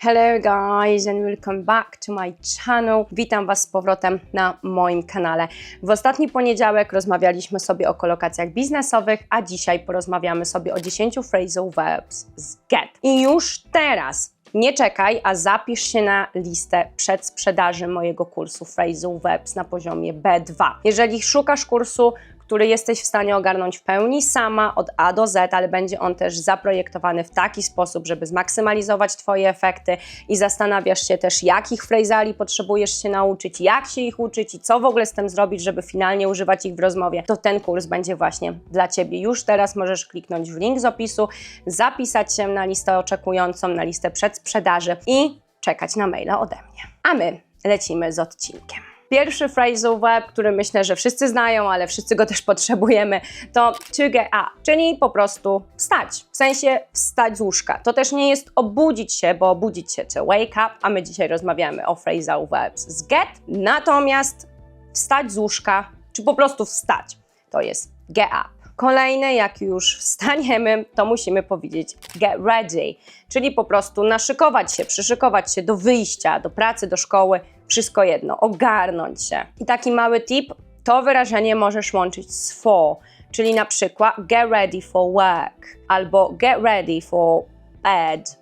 Hello guys and welcome back to my channel. Witam Was z powrotem na moim kanale. W ostatni poniedziałek rozmawialiśmy sobie o kolokacjach biznesowych, a dzisiaj porozmawiamy sobie o 10 phrasal verbs z get. I już teraz nie czekaj, a zapisz się na listę przedsprzedaży mojego kursu Phrasal Verbs na poziomie B2. Jeżeli szukasz kursu, który jesteś w stanie ogarnąć w pełni sama od A do Z, ale będzie on też zaprojektowany w taki sposób, żeby zmaksymalizować Twoje efekty i zastanawiasz się też, jakich phrasali potrzebujesz się nauczyć, jak się ich uczyć i co w ogóle z tym zrobić, żeby finalnie używać ich w rozmowie, to ten kurs będzie właśnie dla Ciebie. Już teraz możesz kliknąć w link z opisu, zapisać się na listę oczekującą, na listę przedsprzedaży i czekać na maila ode mnie. A my lecimy z odcinkiem. Pierwszy phrasal verb, który myślę, że wszyscy znają, ale wszyscy go też potrzebujemy, to to get up, czyli po prostu wstać. W sensie wstać z łóżka. To też nie jest obudzić się, bo obudzić się to wake up, a my dzisiaj rozmawiamy o phrasal verbs z get. Natomiast wstać z łóżka, czy po prostu wstać, to jest get up. Kolejne, jak już wstaniemy, to musimy powiedzieć get ready, czyli po prostu naszykować się, przyszykować się do wyjścia, do pracy, do szkoły, wszystko jedno, ogarnąć się. I taki mały tip, to wyrażenie możesz łączyć z for, czyli na przykład get ready for work, albo get ready for bed,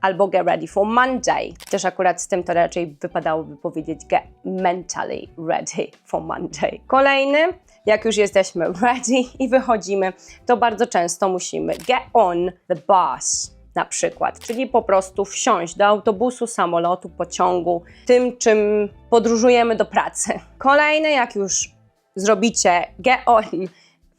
albo get ready for Monday. Też akurat z tym to raczej wypadałoby powiedzieć get mentally ready for Monday. Kolejny, jak już jesteśmy ready i wychodzimy, to bardzo często musimy get on the bus na przykład, czyli po prostu wsiąść do autobusu, samolotu, pociągu, tym czym podróżujemy do pracy. Kolejne, jak już zrobicie get on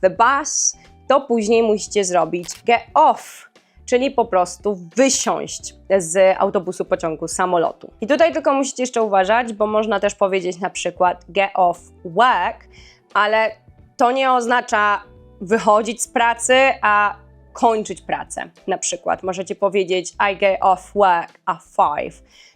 the bus, to później musicie zrobić get off, czyli po prostu wysiąść z autobusu, pociągu, samolotu. I tutaj tylko musicie jeszcze uważać, bo można też powiedzieć na przykład get off work, ale to nie oznacza wychodzić z pracy, a kończyć pracę. Na przykład możecie powiedzieć I get off work at 5,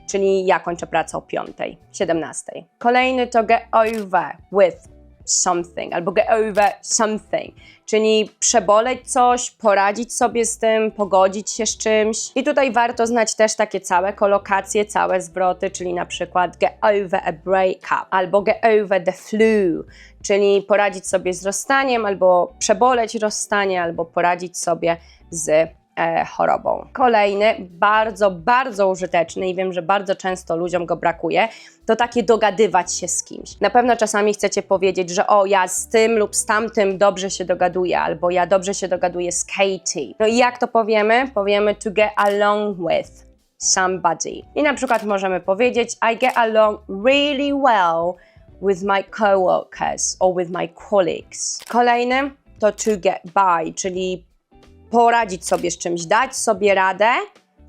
czyli ja kończę pracę o 5, 17. Kolejny to get over with something albo get over something, czyli przeboleć coś, poradzić sobie z tym, pogodzić się z czymś. I tutaj warto znać też takie całe kolokacje, całe zwroty, czyli na przykład get over a breakup albo get over the flu, czyli poradzić sobie z rozstaniem, albo przeboleć rozstanie, albo poradzić sobie z chorobą. Kolejny, bardzo, bardzo użyteczny i wiem, że bardzo często ludziom go brakuje, to takie dogadywać się z kimś. Na pewno czasami chcecie powiedzieć, że o, ja z tym lub z tamtym dobrze się dogaduję, albo ja dobrze się dogaduję z Katie. No i jak to powiemy? Powiemy to get along with somebody. I na przykład możemy powiedzieć I get along really well with my coworkers or with my colleagues. Kolejny to to get by, czyli poradzić sobie z czymś, dać sobie radę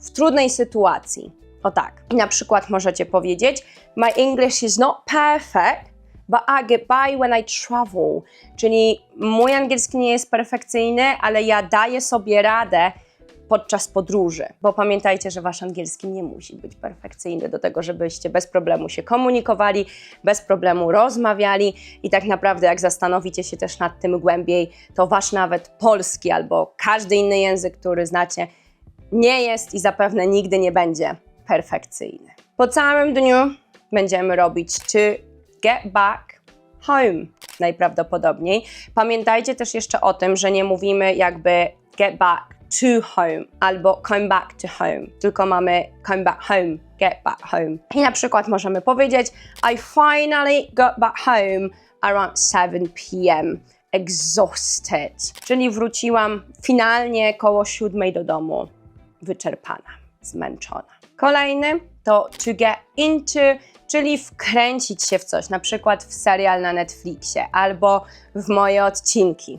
w trudnej sytuacji. O tak. I na przykład możecie powiedzieć: My English is not perfect, but I get by when I travel. Czyli mój angielski nie jest perfekcyjny, ale ja daję sobie radę podczas podróży, bo pamiętajcie, że wasz angielski nie musi być perfekcyjny do tego, żebyście bez problemu się komunikowali, bez problemu rozmawiali i tak naprawdę jak zastanowicie się też nad tym głębiej, to wasz nawet polski albo każdy inny język, który znacie, nie jest i zapewne nigdy nie będzie perfekcyjny. Po całym dniu będziemy robić to get back home najprawdopodobniej. Pamiętajcie też jeszcze o tym, że nie mówimy jakby get back to home albo come back to home, tylko mamy come back home, get back home. I na przykład możemy powiedzieć I finally got back home around 7 p.m. exhausted, czyli wróciłam finalnie koło siódmej do domu, wyczerpana, zmęczona. Kolejny to to get into, czyli wkręcić się w coś, na przykład w serial na Netflixie albo w moje odcinki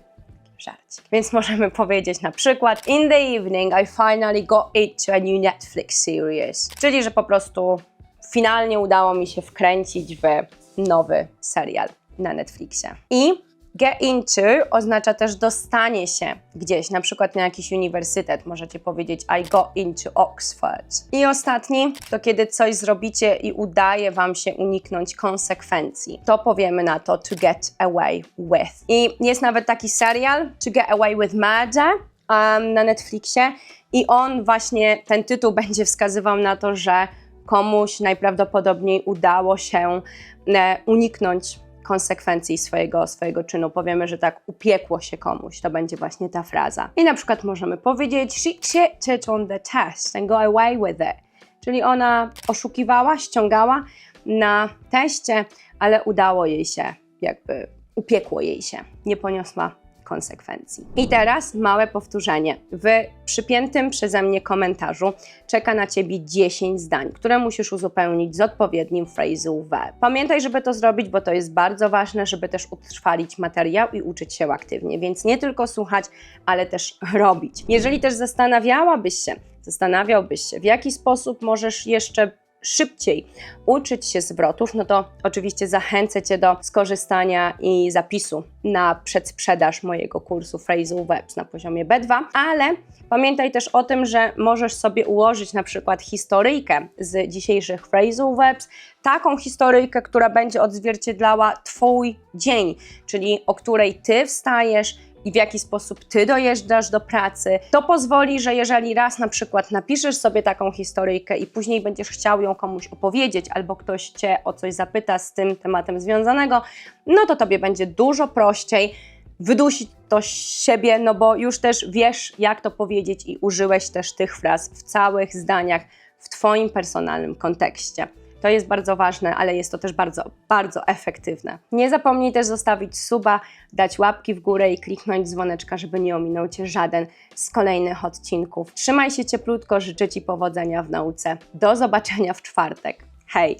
żarcik. Więc możemy powiedzieć na przykład In the evening I finally got into a new Netflix series. Czyli, że po prostu finalnie udało mi się wkręcić w nowy serial na Netflixie. I Get into oznacza też dostanie się gdzieś, na przykład na jakiś uniwersytet. Możecie powiedzieć I got into Oxford. I ostatni to kiedy coś zrobicie i udaje Wam się uniknąć konsekwencji. To powiemy na to to get away with. I jest nawet taki serial To get away with murder um, na Netflixie i on właśnie, ten tytuł będzie wskazywał na to, że komuś najprawdopodobniej udało się e, uniknąć konsekwencji swojego, swojego czynu. Powiemy, że tak upiekło się komuś. To będzie właśnie ta fraza. I na przykład możemy powiedzieć She cheated on the test and got away with it. Czyli ona oszukiwała, ściągała na teście, ale udało jej się, jakby upiekło jej się. Nie poniosła konsekwencji. I teraz małe powtórzenie. W przypiętym przeze mnie komentarzu czeka na Ciebie 10 zdań, które musisz uzupełnić z odpowiednim phrasal verb. Pamiętaj, żeby to zrobić, bo to jest bardzo ważne, żeby też utrwalić materiał i uczyć się aktywnie, więc nie tylko słuchać, ale też robić. Jeżeli też zastanawiałabyś się, zastanawiałbyś się, w jaki sposób możesz jeszcze szybciej uczyć się zwrotów, no to oczywiście zachęcę Cię do skorzystania i zapisu na przedsprzedaż mojego kursu Phrasal Verbs na poziomie B2, ale pamiętaj też o tym, że możesz sobie ułożyć na przykład historyjkę z dzisiejszych Phrasal Verbs, taką historyjkę, która będzie odzwierciedlała Twój dzień, czyli o której Ty wstajesz, i w jaki sposób ty dojeżdżasz do pracy. To pozwoli, że jeżeli raz na przykład napiszesz sobie taką historyjkę i później będziesz chciał ją komuś opowiedzieć, albo ktoś cię o coś zapyta z tym tematem związanego, no to tobie będzie dużo prościej wydusić to z siebie, no bo już też wiesz, jak to powiedzieć i użyłeś też tych fraz w całych zdaniach w Twoim personalnym kontekście. To jest bardzo ważne, ale jest to też bardzo, bardzo efektywne. Nie zapomnij też zostawić suba, dać łapki w górę i kliknąć dzwoneczka, żeby nie ominął Cię żaden z kolejnych odcinków. Trzymaj się cieplutko, życzę Ci powodzenia w nauce. Do zobaczenia w czwartek. Hej!